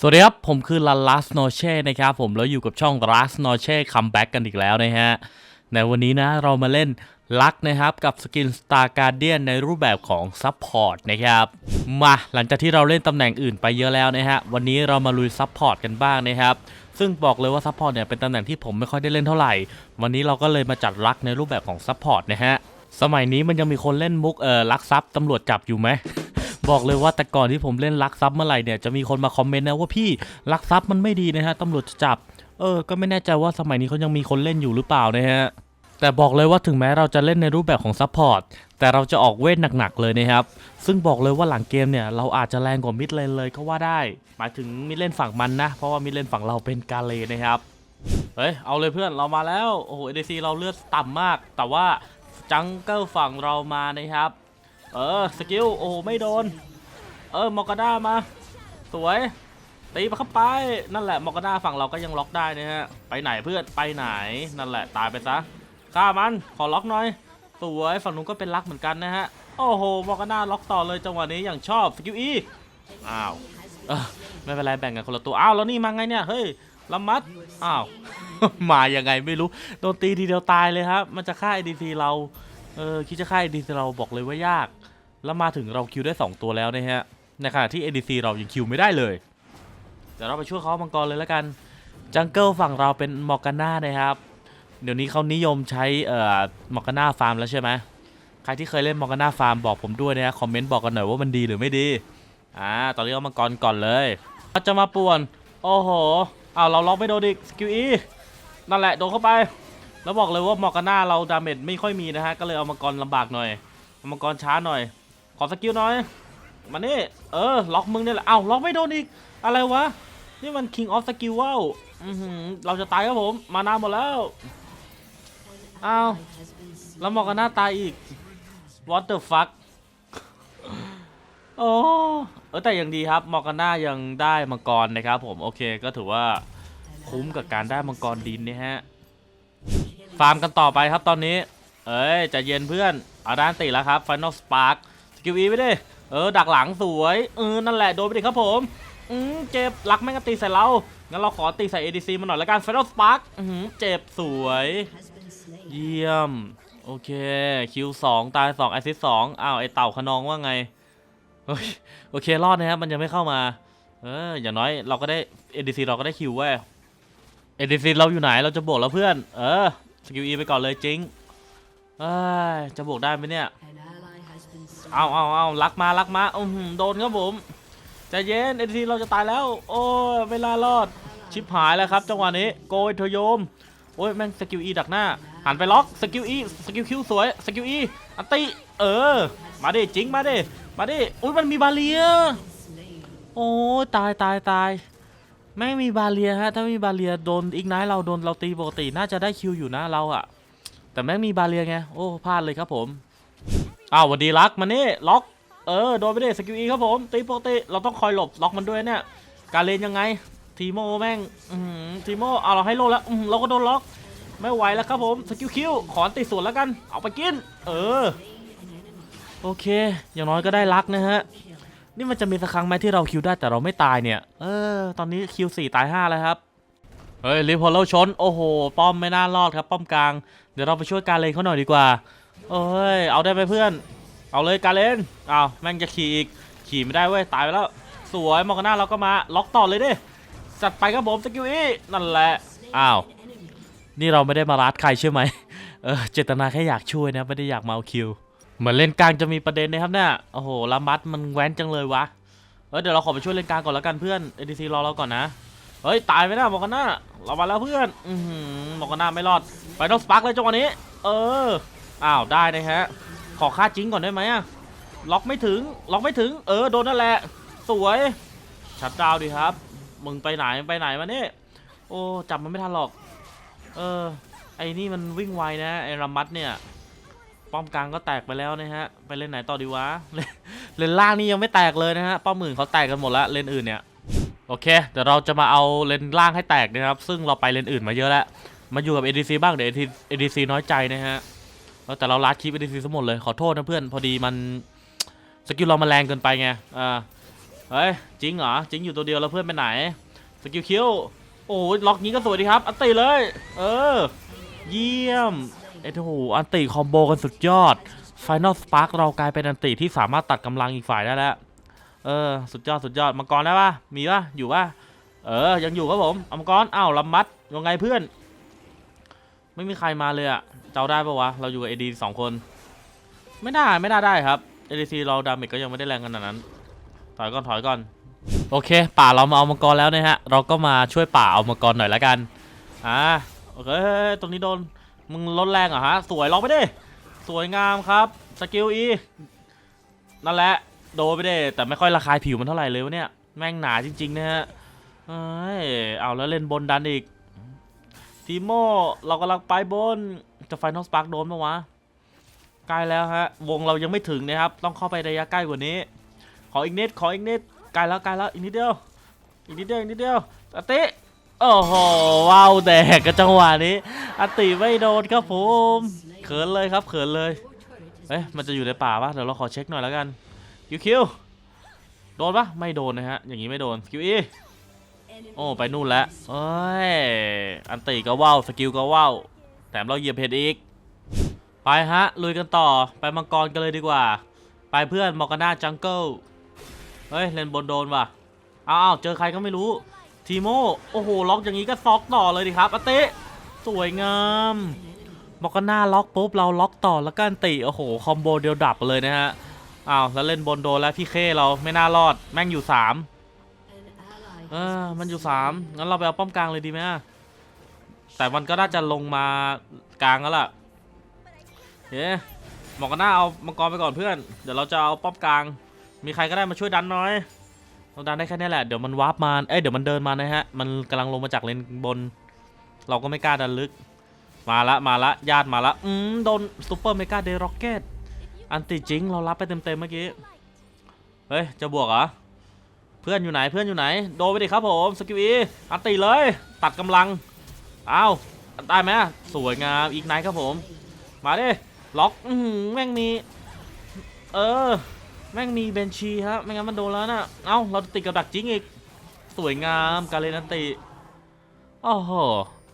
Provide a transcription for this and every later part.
สวัสดีครับ ผมคือลันลัสโนเช่นะครับผมแล้วอยู่กับช่องลัสโนเช่คัมแบ็กกันอีกแล้วนะฮะ ในวันนี้นะเรามาเล่นลักนะครับ กับสกิน Star Guardian ในรูปแบบของซัพพอร์ตนะครับ มาหลังจากที่เราเล่นตำแหน่งอื่นไปเยอะแล้วนะฮะ วันนี้เรามาลุยซัพพอร์ตกันบ้างนะครับ ซึ่งบอกเลยว่าซัพพอร์ตเนี่ยเป็นตำแหน่งที่ผมไม่ค่อยได้เล่นเท่าไหร่ วันนี้เราก็เลยมาจัดลักในรูปแบบของซัพพอร์ตนะฮะสมัยนี้มันยังมีคนเล่นมุกเอ่อลักทรัพย์ตำรวจจับอยู่ไหม บอกเลยว่าแต่ก่อนที่ผมเล่นลักทรัพย์เมื่อไหร่เนี่ยจะมีคนมาคอมเมนต์นะว่าพี่ลักทรัพย์มันไม่ดีนะฮะตำรวจจะจับ เออ ก็ไม่แน่ใจว่าสมัยนี้เขายังมีคนเล่นอยู่หรือเปล่านะฮะแต่บอกเลยว่าถึงแม้เราจะเล่นในรูปแบบของซัพพอร์ตแต่เราจะออกเวทหนักๆเลยนะครับ ซึ่งบอกเลยว่าหลังเกมเนี่ย เราอาจจะแรงกว่ามิดเลนเลยก็ว่าได้ หมายถึงมิดเลนฝั่งมันนะ เพราะว่ามิดเลนฝั่งเราเป็นกาเลนะครับ เฮ้ย เอาเลยเพื่อนเรามาแล้ว โอ้โหเอเดซีเราเลือดต่ำมาก แต่ว่าจังเกิลฝั่งเรามานะครับ เออสกิลโอ้โหไม่โดน เออมอกาด้ามา สวยตีมาเข้าไปนั่นแหละมอกาด้าฝั่งเราก็ยังล็อกได้นะฮะไปไหนเพื่อนไปไหนนั่นแหละตายไปซะฆ่ามันขอล็อกหน่อยสวยฝั่งนู้นก็เป็นลักเหมือนกันนะฮะโอ้โหมอกาด้าล็อกต่อเลยจังหวะนี้อย่างชอบสกิลอีอ้าวเออไม่เป็นไรแบ่งกันคนละตัวอ้าวแล้วนี่มาไงเนี่ยเฮ้ยละมัดอ้าวมายังไงไม่รู้โดนตีทีเดียวตายเลยครับ มันจะฆ่า ADC เรา เออคิดจะฆ่า ADC เราบอกเลยว่ายาก แล้วมาถึงเราคิวได้ 2 ตัวแล้วนะฮะ ในขณะที่ ADC เรายังคิวไม่ได้เลยเดี๋ยวเราไปช่วยเขามังกรเลยแล้วกัน จังเกิลฝั่งเราเป็นมอร์กาน่านะครับ เดี๋ยวนี้เขานิยมใช้เอ่อมอร์กาน่าฟาร์มแล้วใช่ไหมใครที่เคยเล่นมอร์กาน่าฟาร์มบอกผมด้วยนะฮะคอมเมนต์บอกกันหน่อยว่ามันดีหรือไม่ดี อ่า ตอนนี้เอามังกรก่อนเลยเขาจะมาป่วน โอ้โหอ้าวเราล็อกไม่โดนอีกสกิลอีนั่นแหละโดนเข้าไป แล้วบอกเลยว่ามอร์กาน่าเราดาเมจไม่ค่อยมีนะฮะ ก็เลยเอามังกรลำบากหน่อยเอามังกรช้าหน่อย ขอสกิลหน่อย มานี่ เออ ล็อกมึงเนี่ยแหละเอ้าล็อกไม่โดนอีก อะไรวะ นี่มัน King of Skill ว้าวเราจะตายครับผม มานานหมดแล้วอ้าวแล้วมอร์กาน่าตายอีก What the fuck โอ้เออแต่ยังดีครับมอร์กาน่ายังได้มังกรนะครับผม โอเคก็ถือว่าคุ้มกับการได้มังกรดินนะฮะ ฟาร์มกันต่อไปครับตอนนี้ เอ้ยจะเย็นเพื่อนเอาด้านติแล้วครับ Final Spark สกิลอีไปดิเออดักหลังสวยเออนั่นแหละโดนไปดิครับผมอืมเจ็บลักแม่งก็ตีใส่เรางั้นเราขอตีใส่ ADC มาหน่อยแล้วกัน Final Spark อือหือเจ็บสวย เยี่ยม โอเคคิวสองตายสองแอซิสสองอ้าวไอเต่าขนองว่าไงเฮ้ยโอเครอดนะครับมันยังไม่เข้ามาเอออย่างน้อยเราก็ได้ ADC เราก็ได้คิวเว้ย ADC เราอยู่ไหนเราจะบวกแล้วเพื่อน เออ สกิล E ไปก่อนเลยจริงเอ้ยจะบวกได้ไหมเนี่ยเอาเอาเอาลักมาลักมาอือหือโดนครับผมใจเย็น ADC เราจะตายแล้ว โอ้ยเวลารอดชิปหายแล้วครับจังหวะนี้โกยเธอโยมโอ้ยแม่งสกิล E ดักหน้า หันไปล็อกสกิล E สกิลคิวสวยสกิล E อันติเออ มาดิจริงมาดิมาดิอุ้ยมันมีบาเลียโอ้ยตายตายตาย แม่งมีบาเลียฮะ ถ้าไม่มีบาเลียโดนอีกไนท์เราโดนเราตีปกติน่าจะได้คิวอยู่นะเราอะแต่แม่งมีบาเลียไง โอ้พลาดเลยครับผม อ้าววันดีลักมานี่ล็อก เออโดนไปดิสกิลอีครับผม ตีปกติเราต้องคอยหลบล็อกมันด้วยเนี่ย การเลนยังไง ทีโมแม่งทีโมเอาเราให้โลแล้วเราก็โดนล็อก ไม่ไหวแล้วครับผมสกิลคิวขอตีสวนแล้วกัน เอาไปกิน เออ โอเค อย่างน้อยก็ได้ลักนะฮะ นี่มันจะมีสักครั้งไหมที่เราคิวได้แต่เราไม่ตายเนี่ย เออ ตอนนี้คิวสี่ตายห้าแล้วครับ เฮ้ยรีพอร์เราชน โอ้โห ป้อมไม่น่ารอดครับ ป้อมกลาง เดี๋ยวเราไปช่วยการเลนเขาหน่อยดีกว่า เอ้ย เอาได้ไหมเพื่อน เอาเลยการเลนอ้าวแม่งจะขี่อีก ขี่ไม่ได้เว้ย ตายไปแล้ว สวยมองกันหน้าเราก็มา ล็อกต่อเลยดิ จัดไปครับผมสกิลอีนั่นแหละ อ้าว นี่เราไม่ได้มารัดใครใช่ไหมเออ เจตนาแค่อยากช่วยนะ ไม่ได้อยากมาเอาคิว เหมือนเล่นกลางจะมีประเด็นนะครับเนี่ยโอ้โหลามัดมันแว้นจังเลยวะเออเดี๋ยวเราขอไปช่วยเล่นกลางก่อนแล้วกันเพื่อน ADC รอเราก่อนนะเฮ้ยตายไปนะบอกกันหน้าเรามาแล้วเพื่อนอืบอกกันหน้าไม่รอดไปต้องสปาร์กเลยจังหวะนี้ เอออ้าวได้นะฮะขอค่าจริงก่อนได้ไหมอะล็อกไม่ถึงล็อกไม่ถึง เออโดนนั่นแหละ สวยชัดดาวดิครับ มึงไปไหนไปไหนมาเนี่ยโอ้จับมันไม่ทันหรอก เออ ไอ้นี่มันวิ่งไวนะไอ้รามัดเนี่ย ป้อมกลางก็แตกไปแล้วนะฮะ ไปเล่นไหนต่อดีวะ เลนลนล่างนี่ยังไม่แตกเลยนะฮะ ป้อมอื่นเขาแตกกันหมดแล้วเลนอื่นเนี่ย โอเค เดี๋ยวเราจะมาเอาเลนล่างให้แตกนะครับ ซึ่งเราไปเลนอื่นมาเยอะแล้ว มาอยู่กับ ADC บ้างเดี๋ยว ADC น้อยใจนะฮะ แต่เราลัดคลิป ADC ทั้งหมดเลย ขอโทษนะเพื่อน พอดีมันสกิลเรามันแรงเกินไปไง อ่า เฮ้ย จริงเหรอ จริงอยู่ตัวเดียวแล้วเพื่อนไปไหน สกิลคิวโอ้ล็อกนี้ก็สวยดีครับ อันติเลย เออ เยี่ยม เอ้โหอันติคอมโบกันสุดยอด Final Spark เรากลายเป็นอันติที่สามารถตัดกำลังอีกฝ่ายได้แล้ว เออ สุดยอดสุดยอดมังกรได้ปะมีปะอยู่ปะเออ ยังอยู่ครับผมอมังกรอ้าวลำมัดยังไงเพื่อน ไม่มีใครมาเลยอะเจ้าได้ปะวะ เราอยู่กับ AD สองคน ไม่ได้ไม่ได้ได้ครับ ADC เราดาเมจก็ยังไม่ได้แรงขนาดนั้น ถอยก่อนถอยก่อน โอเค ป่าเรามาเอามังกรแล้วนะฮะ เราก็มาช่วยป่าเอามังกรหน่อยละกัน อ่าโอเคตรงนี้โดน มึงลดแรงเหรอฮะ สวยลองไปดิ สวยงามครับ สกิลอี นั่นแหละ โดนไปดิ แต่ไม่ค่อยระคายผิวมันเท่าไหร่เลยวะเนี่ย แม่งหนาจริง ๆ นะฮะ เอ้ย เอาแล้วเล่นบนดันอีก ทีโมเรากำลังไปบน จะไฟนอลสปาร์กโดนปะวะ ใกล้แล้วฮะ วงเรายังไม่ถึงนะครับ ต้องเข้าไประยะใกล้กว่านี้ ขออีกนิด ขออีกนิด ใกล้แล้วใกล้แล้ว อีกนิดเดียว อีกนิดเดียว อีกนิดเดียวอติ โอ้โหว้าวแดกกันจังหวะนี้ อติไม่โดนครับผมเขินเลยครับเขินเลยเอ๊ะมันจะอยู่ในป่าปะเดี๋ยวเราขอเช็คหน่อยแล้วกันคิวคิวโดนปะไม่โดนนะฮะอย่างนี้ไม่โดนคิวอีโอ้ไปนู่นแล้วเอ้ยอันติก็ว่าวสกิลก็ว่าวแถมเราเหยียบเพชรอีก ไปฮะลุยกันต่อไปมังกรกันเลยดีกว่า ไปเพื่อนมอร์กาน่าจังเกิลเฮ้ยเล่นบนโดนว่ะอ้าวเจอใครก็ไม่รู้ ทีโมโอ้โห ล็อกอย่างนี้ก็ซอกต่อเลยดิครับอติสวยงามมอร์กาน่าล็อกปุ๊บเราล็อกต่อแล้วก็อันติโอ้โหคอมโบเดียวดับเลยนะฮะอ้าวแล้วเล่นบนโดนแล้วพี่เคเราไม่น่ารอดแม่งอยู่สามเออมันอยู่สามงั้นเราไปเอาป้อมกลางเลยดีไหมแต่มันก็น่าจะลงมากลางแล้วล่ะเฮ้หมอกกันหน้าเอามังกรไปก่อนเพื่อน เดี๋ยวเราจะเอาป้อมกลาง มีใครก็ได้มาช่วยดันหน่อย เราดันได้แค่นี้แหละ เดี๋ยวมันวาร์ปมา เอ้ย เดี๋ยวมันเดินมานะฮะ มันกำลังลงมาจากเลนบน เราก็ไม่กล้าดันลึก มาละ มาละ ญาติมาละ อืม โดนซูเปอร์เมกาเดร็อกเก็ต อันติจริงเรารับไปเต็มๆเมื่อกี้ เฮ้ย จะบวกเหรอ เพื่อนอยู่ไหน เพื่อนอยู่ไหน โดนไปดิครับผม สกิลอีอันติเลย ตัดกำลัง อ้าว ได้ไหมสวยงาม อีกไนท์ครับผม มาดิ ล็อก อือหือแม่งมี เออ แม่งมีเบนชีครับไม่งั้นมันโดนแล้วนะเอ้าเราติดกับดักจริงอีก สวยงามการเลนันติโอ้โห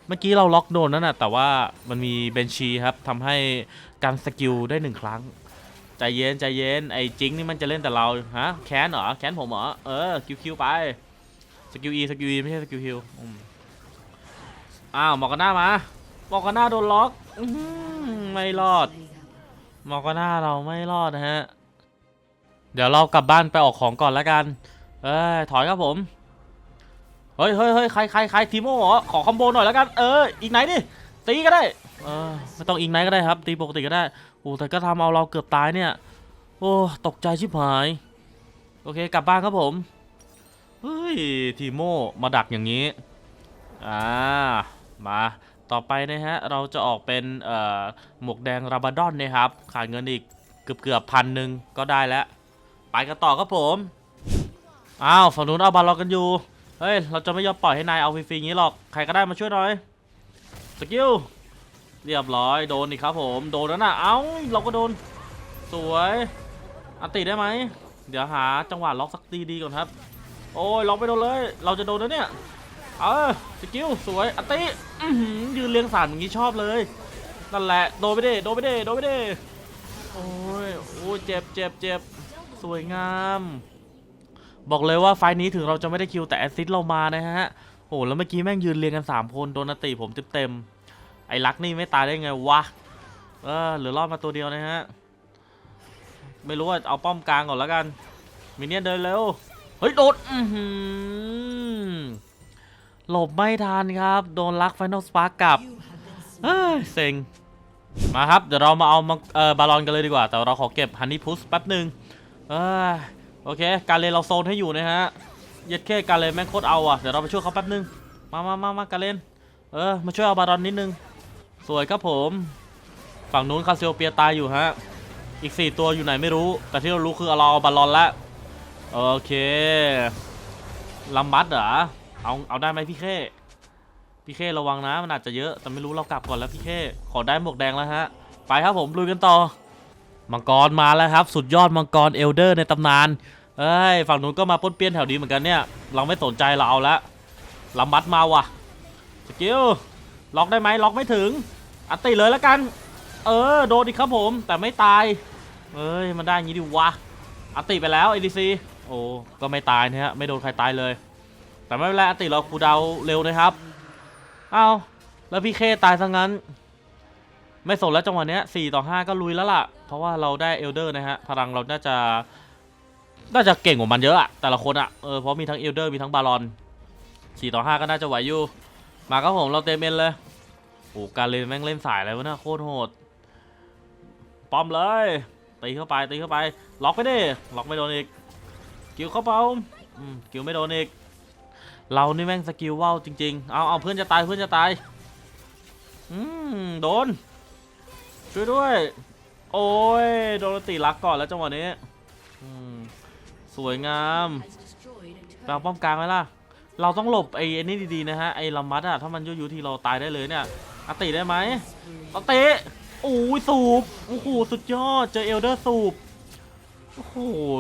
เมื่อกี้เราล็อกโดนนั่นนะแต่ว่ามันมีเบนชีครับทำให้การสกิลได้หนึ่งครั้งใจเย็นใจเย็นไอ้จิงนี่มันจะเล่นแต่เราฮะแค้นเหรอแค้นผมเหรอเออคิวคิวไปสกิลอีสกิลอีไม่ใช่สกิลฮิวอืมอ้าวมอกกนหน้ามาหมอกกนหน้าโดนล็อกอไม่รอดมอกกันหน้าเราไม่รอดนะฮะ เดี๋ยวเรากลับบ้านไปออกของก่อนแล้วกัน เอ้ยถอยครับผม เฮ้ยเฮ้ยเฮ้ยใครใครใครทีโม่เหรอขอคอมโบหน่อยแล้วกัน เออ อีกไหนดิตีก็ได้ เออ ไม่ต้องอีกไหนก็ได้ครับ ตีปกติก็ได้ โอ้ แต่ก็ทำเอาเราเกือบตายเนี่ย โอ้ ตกใจชิบหาย โอเค กลับบ้านครับผม เฮ้ย ทีโมมาดักอย่างนี้ อ่า มาต่อไปนะฮะ เราจะออกเป็นเอ่อหมวกแดงราบาดอนนะครับ ขาดเงินอีกเกือบเกือบพันหนึ่งก็ได้แล้ว ไปกันต่อครับผม อ้าวฝั่งนู้นเอาบาลอกันอยู่ เฮ้ย เราจะไม่ยอมปล่อยให้นายเอาฟรีๆอย่างนี้หรอก ใครก็ได้มาช่วยหน่อย สกิล เรียบร้อยโดนอีกครับผม โดนแล้วนะเอ้า เราก็โดน สวย อัติได้ไหม เดี๋ยวหาจังหวะล็อกสักดีๆก่อนครับ โอ้ยล็อกไปโดนเลย เราจะโดนแล้วเนี่ย เออ สกิลสวย อัติอื้อหือยืนเรียงสามอย่างนี้ชอบเลย นั่นแหละ โดนไปดิโดนไปดิโดนไปดิโอ้ยโอ้ยเจ็บเจ็บเจ็บ สวยงาม บอกเลยว่าไฟล์นี้ถึงเราจะไม่ได้คิวแต่แอสซิสต์เรามานะฮะ โอ้แล้วเมื่อกี้แม่งยืนเรียงกันสามคนโดนติผมเต็มๆไอ้ลักนี่ไม่ตายได้ไงวะ เออเหลือรอดมาตัวเดียวนะฮะ ไม่รู้ว่าเอาป้อมกลางก่อนแล้วกัน มินเนี่ยเดินเร็ว เฮ้ยโดนหลบไม่ทันครับ โดนลักไฟนอลสปาร์กกลับเซ็งมาครับ เดี๋ยวเรามาเอามาเออบาลอนกันเลยดีกว่า แต่เราขอเก็บฮันนี่พุสแป๊บหนึ่ง เอ้ยโอเค การเลนเราโซนให้อยู่นะฮะเย็ดแค่การเลนแม่งโคตรเอาอะ เดี๋ยวเราไปช่วยเขาแป๊บหนึ่งมามามามาการเลนเออ มาช่วยเอาบาลอนนิดนึง สวยครับผม ฝั่งนู้นคาซิโอเปียตายอยู่ฮะ อีก 4 ตัวอยู่ไหนไม่รู้ แต่ที่เรารู้คือเราเอาบาลอนล้วโอเคลัมบัตเหรอ เอา เอาได้ไหมพี่เข้พี่เข้ระวังนะ มันอาจจะเยอะ แต่ไม่รู้เรากลับก่อนแล้วพี่เข้ขอได้หมวกแดงแล้วฮะ ไปครับผมลุยกันต่อ มังกรมาแล้วครับ สุดยอดมังกรเอลเดอร์ในตำนานเอ้ยฝั่งนู้นก็มาป้นเปี้ยนแถวนี้เหมือนกันเนี่ย เราไม่สนใจเราเอาละเรามัดมาว่ะสกิลล็อกได้ไหมล็อกไม่ถึง อัตติเลยแล้วกัน เออโดนอีกครับผมแต่ไม่ตายเอ้ยมันได้อย่างงี้ดิวะอัตติไปแล้ว ADC โอ้ก็ไม่ตายนะฮะไม่โดนใครตายเลย แต่ไม่เป็นไรอัตติเราคูดาวเร็วนะครับเอาแล้วพี่เคตายซะงั้น ไม่สนแล้วจังหวะเนี้ย4ต่อ 5 ก็ลุยแล้วล่ะ เพราะว่าเราได้เอลเดอร์นะฮะ พลังเราน่าจะ น่าจะเก่งกว่ามันเยอะอะแต่ละคนอะเออเพราะมีทั้งเอลเดอร์มีทั้งบารอน4ต่อ 5 ก็น่าจะไหวอยู่ มาครับผมเราเต็มเมนเลยโอ้การเล่นแม่งเล่นสายอะไรวะเนี่ยโคตรโหดป้อมเลยตีเข้าไปตีเข้าไป ล็อกไปดิล็อกไม่โดนอีกกิวเข้าเป้าอืมกิวไม่โดนอีกเรานี่แม่งสกิลว่าวจริงๆ เอาเอาเพื่อนจะตายเพื่อนจะตาย อืมโดน ช่วยด้วย โอ้ย โดนตีลักก่อนแล้วจังหวะนี้สวยงามไปเอาป้อมกลางไว้ล่ะ เราต้องหลบไอ้นี่ดีๆนะฮะ ไอ้ลามัดอะถ้ามันยุยๆทีเราตายได้เลยเนี่ยอติได้ไหมอติโอ้ยสูบ โอ้โห สุดยอด เจอเอลเดอร์สูบ โอ้โห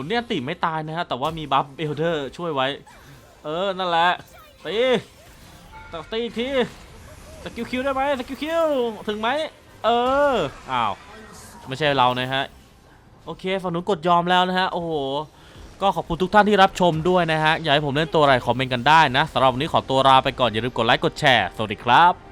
เนี่ยติไม่ตายนะฮะ แต่ว่ามีบัฟเอลเดอร์ช่วยไว้ เออ นั่นแหละ ตีตตีอีกทีสกิลคิวได้ไหมสกิลคิว ถึงไหม เออ อ้าว ไม่ใช่เรานะฮะ โอเคฝั่งนู้นกดยอมแล้วนะฮะ โอ้โห ก็ขอบคุณทุกท่านที่รับชมด้วยนะฮะ อยากให้ผมเล่นตัวอะไรคอมเมนต์กันได้นะสำหรับวันนี้ขอตัวลาไปก่อน อย่าลืมกดไลค์ กดแชร์ สวัสดีครับ